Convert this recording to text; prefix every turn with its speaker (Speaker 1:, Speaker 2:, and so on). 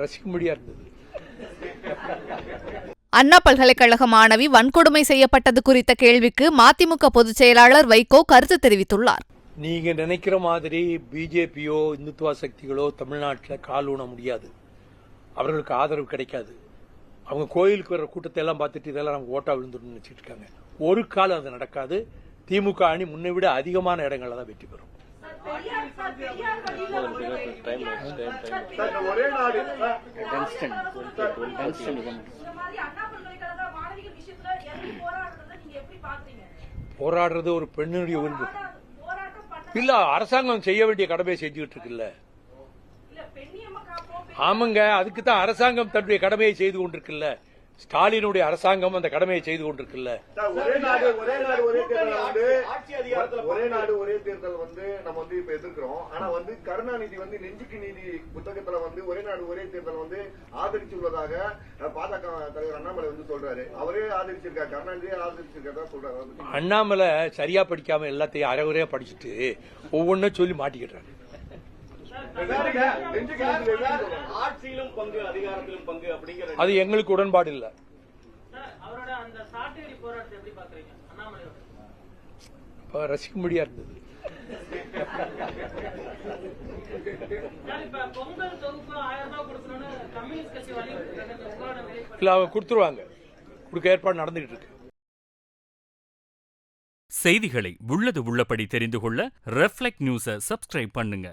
Speaker 1: ரசிக்க முடியா இருந்தது.
Speaker 2: அண்ணா பல்கலைக்கழக மாணவி வன்கொடுமை செய்யப்பட்டது குறித்த கேள்விக்கு மதிமுக பொதுச் செயலாளர் வைகோ கருத்து தெரிவித்துள்ளார்.
Speaker 1: நீங்க நினைக்கிற மாதிரி பிஜேபியோ இந்துத்துவ சக்திகளோ தமிழ்நாட்டில் கால் ஊன முடியாது. அவர்களுக்கு ஆதரவு கிடைக்காது. அவங்க கோயிலுக்கு வர்ற கூட்டத்தை எல்லாம் பார்த்துட்டு இதெல்லாம் நமக்கு ஓட்டா விழுந்துடும் நினைச்சிட்டு இருக்காங்க. ஒரு காலம் அது நடக்காது. திமுக அணி முன்னை விட அதிகமான இடங்கள்ல தான் வெற்றி பெறும்.
Speaker 3: ஒரே நாடு
Speaker 1: போராடுறது ஒரு பெண்ணுடைய உரிமை இல்ல அரசாங்கம் செய்ய வேண்டிய கடமையை செஞ்சுக்கிட்டு இருக்குல்ல. ஆமாங்க அதுக்கு தான் அரசாங்கம் தன்னுடைய கடமையை செய்து கொண்டிருக்குல்ல. ஸ்டாலினுடைய அரசாங்கம் அந்த கடமையை செய்து கொண்டிருக்குல்ல.
Speaker 3: ஒரே நாடு ஒரே நாடு ஒரே தேர்தல் வந்து ஒரே நாடு ஒரே தேர்தல் வந்து நம்ம வந்து இப்ப எதிர்க்கிறோம். ஆனா வந்து கருணாநிதி வந்து நெஞ்சுக்கு நீதி புத்தகத்துல வந்து ஒரே நாடு ஒரே தேர்தல் வந்து ஆதரிச்சுள்ளதாக பாஜக தலைவர் அண்ணாமலை வந்து சொல்றாரு. அவரே ஆதரிச்சிருக்காரு. கருணாநிதியே ஆதரிச்சிருக்கதா சொல்றாரு.
Speaker 1: அண்ணாமலை சரியா படிக்காம எல்லாத்தையும் அரைகுறையா படிச்சுட்டு ஒவ்வொன்றும் சொல்லி மாட்டிக்கிட்டாங்க
Speaker 3: நெஞ்சுக்கு நீதி வேணும்னு சொல்றாங்க.
Speaker 4: ஆட்சியிலும் பங்கு அதிகாரத்திலும் பங்கு அப்படிங்கிற
Speaker 1: அது எங்களுக்கு உடன்பாடு இல்ல.
Speaker 5: சார் அவரோட அந்த சாட்டையடி போராட்டத்தை எப்படி பாக்குறீங்க அண்ணாமலையோட.
Speaker 1: இப்போ ரசிக்க முடியா இருந்தது. இல்ல அவங்க கொடுத்துருவாங்க. கொடுக்க ஏற்பாடு நடந்துகிட்டு இருக்கு.
Speaker 6: செய்திகளை உள்ளது உள்ளபடி தெரிந்து கொள்ள ரெஃப்ளெக்ட் நியூஸை சப்ஸ்கிரைப் பண்ணுங்க.